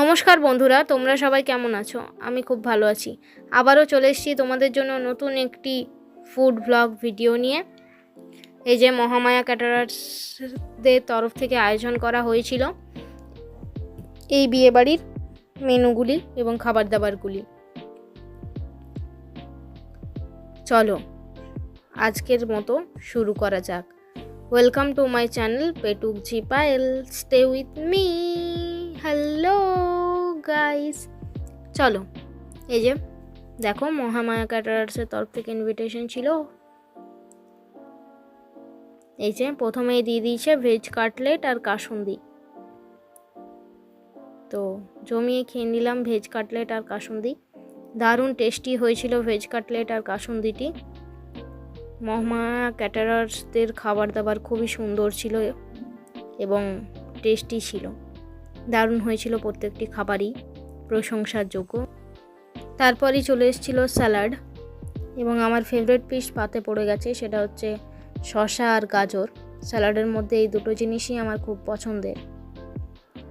নমস্কার বন্ধুরা, তোমরা সবাই কেমন আছো? আমি খুব ভালো আছি। আবারও চলে এসেছি তোমাদের জন্য নতুন একটি ফুড ব্লগ ভিডিও নিয়ে। এই যে মহামায়া ক্যাটারার্সদের তরফ থেকে আয়োজন করা হয়েছিল এই বিয়েবাড়ির মেনুগুলি এবং খাবার দাবারগুলি চলো, আজকের মতো শুরু করা যাক। Welcome to my channel Petuk ji Payel stay with me hello guys চলো, এই যে, দেখো মহামায়া ক্যাটারার্সের তরফ থেকে ইনভিটেশন ছিল। এই যে, প্রথমেই দিয়ে দিয়েছে ভেজ কাটলেট আর কাসুন্দি। তো জমিয়ে খেয়ে নিলাম ভেজ কাটলেট আর কাসুন্দি। দারুণ টেস্টি হয়েছিল ভেজ কাটলেট আর কাসুন্দিটি। মহামায়া ক্যাটারার্সদের খাবার দাবার খুবই সুন্দর ছিল এবং টেস্টি ছিল। দারুণ হয়েছিল প্রত্যেকটি খাবারই প্রশংসার যোগ্য তারপরই চলে এসেছিল স্যালাড এবং আমার ফেভারিট পিস পাতে পড়ে গেছে সেটা হচ্ছে শশা আর গাজর। স্যালাডের মধ্যে এই দুটো জিনিসই আমার খুব পছন্দের।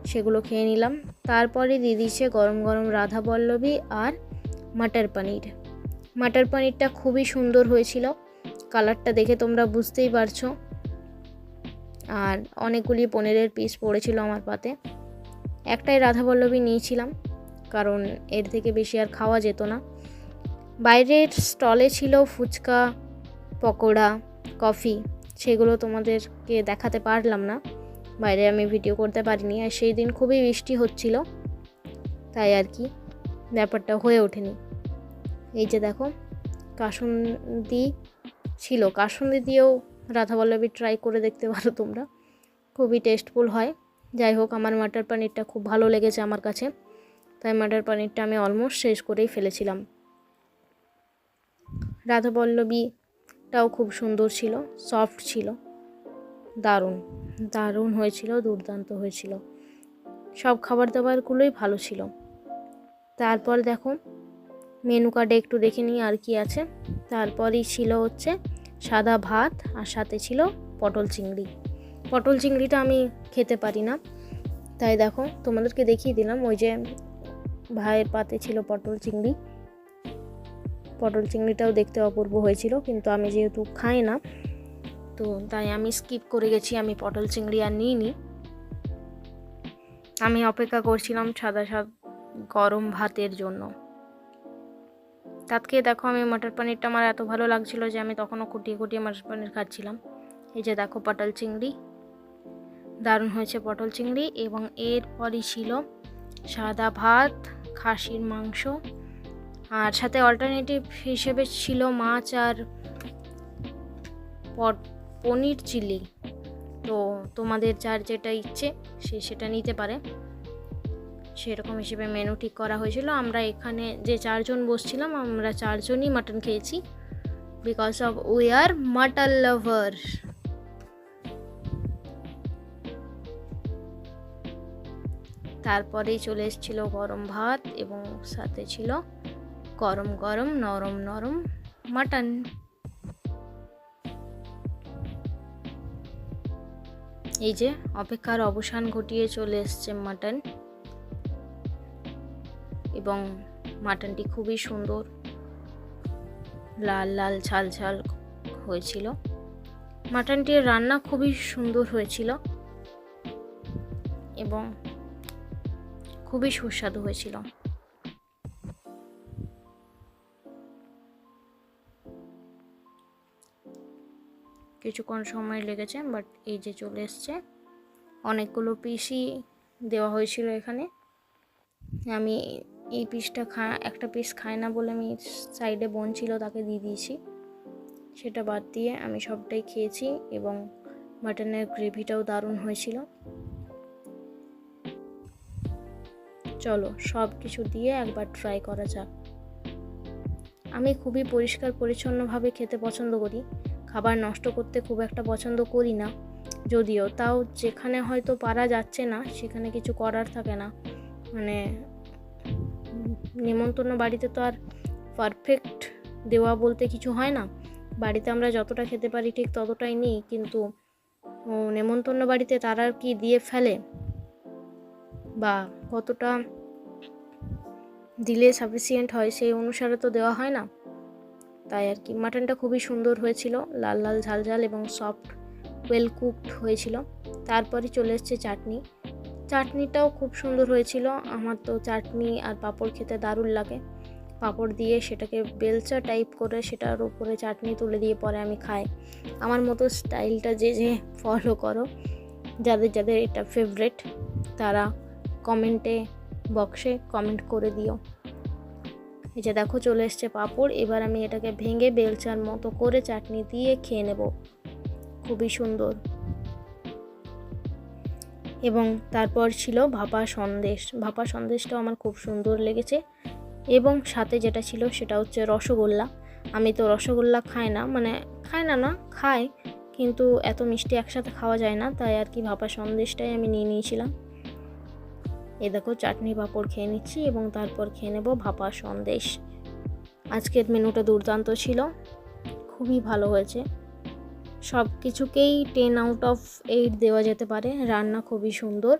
সেগুলো খেয়ে নিলাম। তারপরে দিয়ে দিচ্ছে গরম গরম রাধা পল্লবী আর মাটার পনির। মাটার পনিরটা খুবই সুন্দর হয়েছিল। কালারটা দেখে তোমরা বুঝতেই পারছ। আর অনেকগুলি পনিরের পিস পড়েছিল আমার পাতে। একটাই রাধাবল্লভী নিয়েছিলাম, কারণ এর থেকে বেশি আর খাওয়া যেত না। বাইরের স্টলে ছিল ফুচকা, পকোড়া, কফি, সেগুলো তোমাদেরকে দেখাতে পারলাম না। বাইরে আমি ভিডিও করতে পারিনি আর সেই দিন খুবই বৃষ্টি হচ্ছিল, তাই আর কি ব্যাপারটা হয়ে ওঠেনি। এই যে দেখো, কাসুন্দি ছিল। কাসুন্দি দিয়েও রাধাবল্লভী ট্রাই করে দেখতে পারো তোমরা। খুবই টেস্টফুল হয়। যাই হোক, আমার মাটার পানিরটা খুব ভালো লেগেছে আমার কাছে। তাই মাটার পানিরটা আমি অলমোস্ট শেষ করেই ফেলেছিলাম। রাধাবল্লবীটাও খুব সুন্দর ছিল সফট ছিল, দারুণ দারুণ হয়েছিল, দুর্দান্ত হয়েছিল। সব খাবার দাবারগুলোই ভালো ছিল। তারপর দেখো মেনু কার্ডে একটু দেখে নিই আর কি আছে। তারপরই ছিল হচ্ছে সাদা ভাত আর সাথে ছিল পটল চিংড়ি। পটল চিংড়িটা আমি খেতে পারি না। তাই দেখো, তোমাদেরকে দেখিয়ে দিলাম ওই যে ভাইয়ের পাতে ছিল পটল চিংড়ি। পটল চিংড়িটাও দেখতে অপূর্ব হয়েছিল, কিন্তু আমি যেহেতু খাই না, তো তাই আমি স্কিপ করে গেছি, আমি পটল চিংড়ি আর নিইনি। আমি অপেক্ষা করছিলাম সাদা সাদ গরম ভাতের জন্য। তাতকে দেখো আমি মটর পনিরটা আমার এত ভালো লাগছিল যে আমি তখনও কুটিয়ে কুটিয়ে মটর পনির খাচ্ছিলাম। এই যে দেখো পটল চিংড়ি। দারুণ হয়েছে পটল চিংড়ি এবং এরপরই ছিল সাদা ভাত, খাসির মাংস, আর সাথে অল্টারনেটিভ হিসেবে ছিল মাছ আর পনির চিলি। তো তোমাদের যার যেটা ইচ্ছে সে সেটা নিতে পারে। সেরকম হিসেবে মেনু ঠিক করা হয়েছিল। আমরা এখানে যে চারজন বসছিলাম, আমরা চারজনই মাটন খেয়েছি। Because of we are mutton lover তারপরেই চলে এসেছিল গরম ভাত এবং সাথে ছিল গরম গরম নরম নরম মাটন। এই যে অপেক্ষার অবসান ঘটিয়ে চলে এসছে মাটন এবং মাটনটি খুবই সুন্দর। লাল লাল ঝাল ঝাল হয়েছিল। মাটনটির রান্না খুবই সুন্দর হয়েছিল এবং খুবই সুস্বাদু হয়েছিল। কিছুক্ষণ সময় লেগেছে বাট এই যে চলে এসছে। অনেকগুলো পিসই দেওয়া হয়েছিল এখানে। আমি এই পিসটা খা, একটা পিস খাই না বলে আমি সাইডে বোন ছিল তাকে দিয়ে দিয়েছি। সেটা বাদ দিয়ে আমি সবটাই খেয়েছি এবং মাটনের গ্রেভিটাও দারুণ হয়েছিল। চলো, সব কিছু দিয়ে একবার ট্রাই করা যাক। আমি খুবই পরিষ্কার, পরিচ্ছন্নভাবে খেতে পছন্দ করি। খাবার নষ্ট করতে খুব একটা পছন্দ করি না। যদিও, তাও যেখানে হয়তো পারা যাচ্ছে না, সেখানে কিছু করার থাকে না। মানে নেমন্তন্ন বাড়িতে তো আর পারফেক্ট দেওয়া বলতে কিছু হয় না। বাড়িতে আমরা যতটা খেতে পারি ঠিক ততটাই নিই, কিন্তু নেমন্তন্ন বাড়িতে তারা আর কি দিয়ে ফেলে? বা কতটা দিলে সাফিসিয়েন্ট হয় সেই অনুসারে তো দেওয়া হয় না। তাই আর কি মাটনটা খুবই সুন্দর হয়েছিল, লাল লাল, ঝাল ঝাল এবং সফট ওয়েল কুকড হয়েছিল। তারপরে চলে এসছে চাটনি। চাটনিটাও খুব সুন্দর হয়েছিল, আমার তো চাটনি আর পাঁপড় খেতে দারুণ লাগে। পাঁপড় দিয়ে সেটাকে বেলচা টাইপ করে সেটার উপরে চাটনি তুলে দিয়ে পরে আমি খাই। আমার মতো স্টাইলটা যে যে ফলো করো, যাদের যাদের এটা ফেভারেট তারা কমেন্টে বক্সে কমেন্ট করে দিও। এই যে দেখো চলে এসছে পাঁপড়, এবার আমি এটাকে ভেঙে বেলচার মতো করে চাটনি দিয়ে খেয়ে নেব। খুবই সুন্দর। এবং তারপর ছিল ভাপা সন্দেশ। ভাপা সন্দেশটাও আমার খুব সুন্দর লেগেছে। এবং সাথে যেটা ছিল সেটা হচ্ছে রসগোল্লা। আমি তো রসগোল্লা খাই না মানে খাই না না, খাই, কিন্তু এত মিষ্টি একসাথে খাওয়া যায় না, তাই আর কি ভাপা সন্দেশটাই আমি নিয়ে নিয়েছিলাম। এ দেখো চাটনি পাঁপড় খেয়ে নিচ্ছি এবং তারপর খেয়ে নেব ভাপা সন্দেশ। আজকের মেনুটা দুর্দান্ত ছিল। খুবই ভালো হয়েছে। সব কিছুকেই টেন আউট অফ এইট দেওয়া যেতে পারে। রান্না খুবই সুন্দর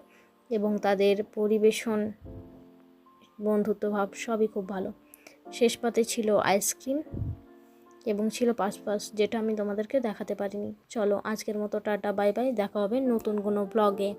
এবং তাদের পরিবেশন বন্ধুত্বভাব সবই খুব ভালো। শেষ পাতে ছিল আইসক্রিম এবং ছিল পাস যেটা আমি তোমাদেরকে দেখাতে পারিনি। চলো আজকের মতো টাটা বাই বাই দেখা হবে নতুন কোনো ব্লগে